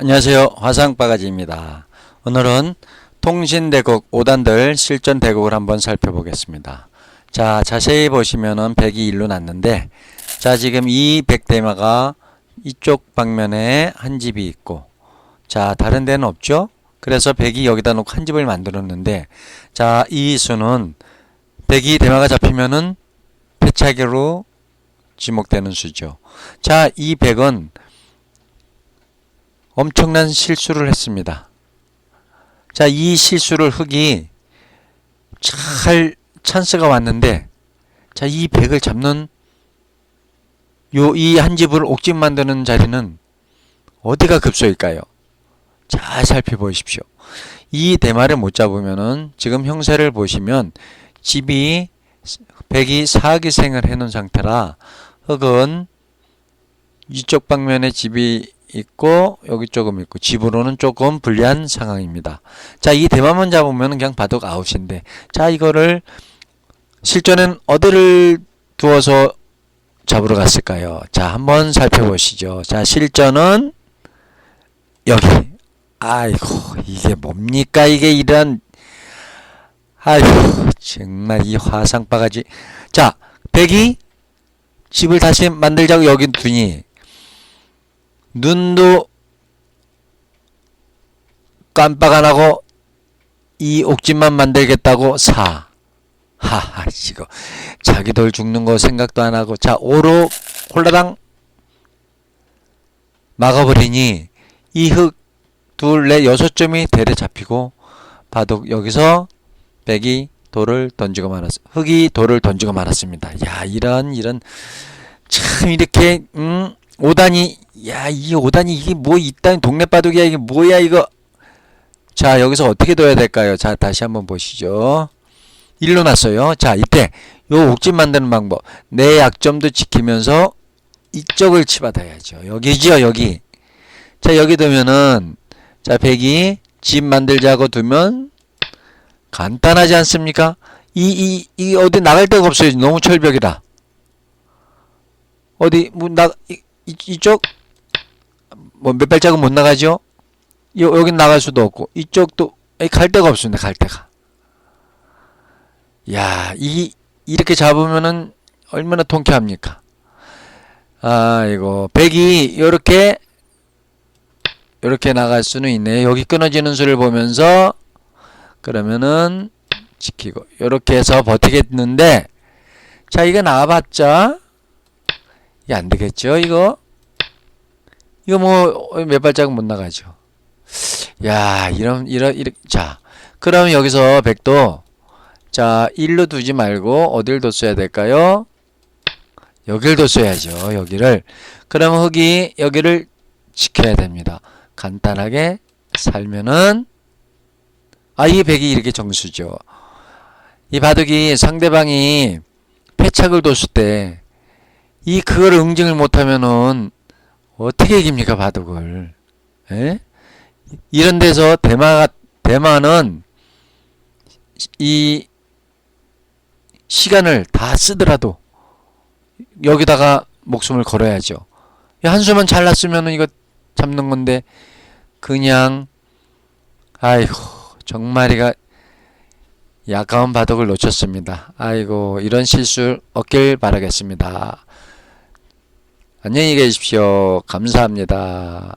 안녕하세요. 화상바가지입니다. 오늘은 통신대국 5단들 실전 대국을 한번 살펴보겠습니다. 자, 자세히 보시면은 100이 일로 났는데, 자, 지금 이 100대마가 이쪽 방면에 한 집이 있고, 자, 다른 데는 없죠? 그래서 100이 여기다 놓고 한 집을 만들었는데, 자, 이 수는 100이 대마가 잡히면은 패차기로 지목되는 수죠. 자, 이 100은 엄청난 실수를 했습니다. 자, 이 실수를 흑이 잘 찬스가 왔는데, 자, 이 백을 잡는 요 이 한 집을 옥집 만드는 자리는 어디가 급소일까요? 잘 살펴보십시오. 이 대마를 못 잡으면은 지금 형세를 보시면 집이 백이 사기생을 해놓은 상태라 흑은 이쪽 방면에 집이 있고 여기 조금 있고 집으로는 조금 불리한 상황입니다. 자, 이 대만만 잡으면 그냥 바둑 아웃인데 자, 이거를 실전엔 어디를 두어서 잡으러 갔을까요? 자, 한번 살펴보시죠. 자, 실전은 여기. 아이고, 이게 뭡니까? 이게 이런 아이고, 정말 이 화상 바가지. 자, 백이 집을 다시 만들자고 여기 두니 눈도 깜빡 안 하고 이 옥집만 만들겠다고 사. 하하, 이거 자기 돌 죽는 거 생각도 안 하고 자 오로 홀라당 막아버리니 이 흙 둘 넷 여섯 점이 대대 잡히고 바둑 여기서 백이 돌을 던지고 말았 흙이 돌을 던지고 말았습니다. 야 이런 이런 참 이렇게 음 5단이 야, 이 5단이 이게 뭐 이딴 동네 바둑이야 이게 뭐야 이거. 자, 여기서 어떻게 둬야 될까요? 자, 다시 한번 보시죠. 일로 났어요. 자, 이때 요 옥집 만드는 방법. 내 약점도 지키면서 이쪽을 치받아야죠. 여기죠, 여기. 자, 여기 두면은 자, 백이 집 만들자고 두면 간단하지 않습니까? 이, 이, 이 어디 나갈 데가 없어요. 너무 철벽이다. 어디, 뭐, 나, 이쪽? 뭐 몇 발짝은 못 나가죠? 요, 여긴 나갈 수도 없고 이쪽도 갈 데가 없습니다. 갈 데가. 야, 이 이렇게 잡으면은 얼마나 통쾌합니까? 아, 이거 백이 요렇게 요렇게 나갈 수는 있네요. 여기 끊어지는 수를 보면서 그러면은 지키고 요렇게 해서 버티겠는데 자, 이거 나와봤자 이게 안 되겠죠, 이거? 이거 뭐 몇 발짝은 못 나가죠. 야, 이런 이런 이렇게 자. 그러면 여기서 백도 자, 1로 두지 말고 어딜 뒀어야 될까요? 여길 뒀어야죠. 여기를. 그러면 흙이 여기를 지켜야 됩니다. 간단하게 살면은 아, 이 백이 이렇게 정수죠. 이 바둑이 상대방이 패착을 뒀을 때 이 그걸 응징을 못하면은 어떻게 이깁니까 바둑을? 에? 이런 데서 대마가 대마는 이 시간을 다 쓰더라도 여기다가 목숨을 걸어야죠. 이 한수만 잘랐으면은 이거 잡는 건데 그냥 아이고 정말이가 약가운 바둑을 놓쳤습니다. 아이고 이런 실수 없길 바라겠습니다. 안녕히 계십시오. 감사합니다.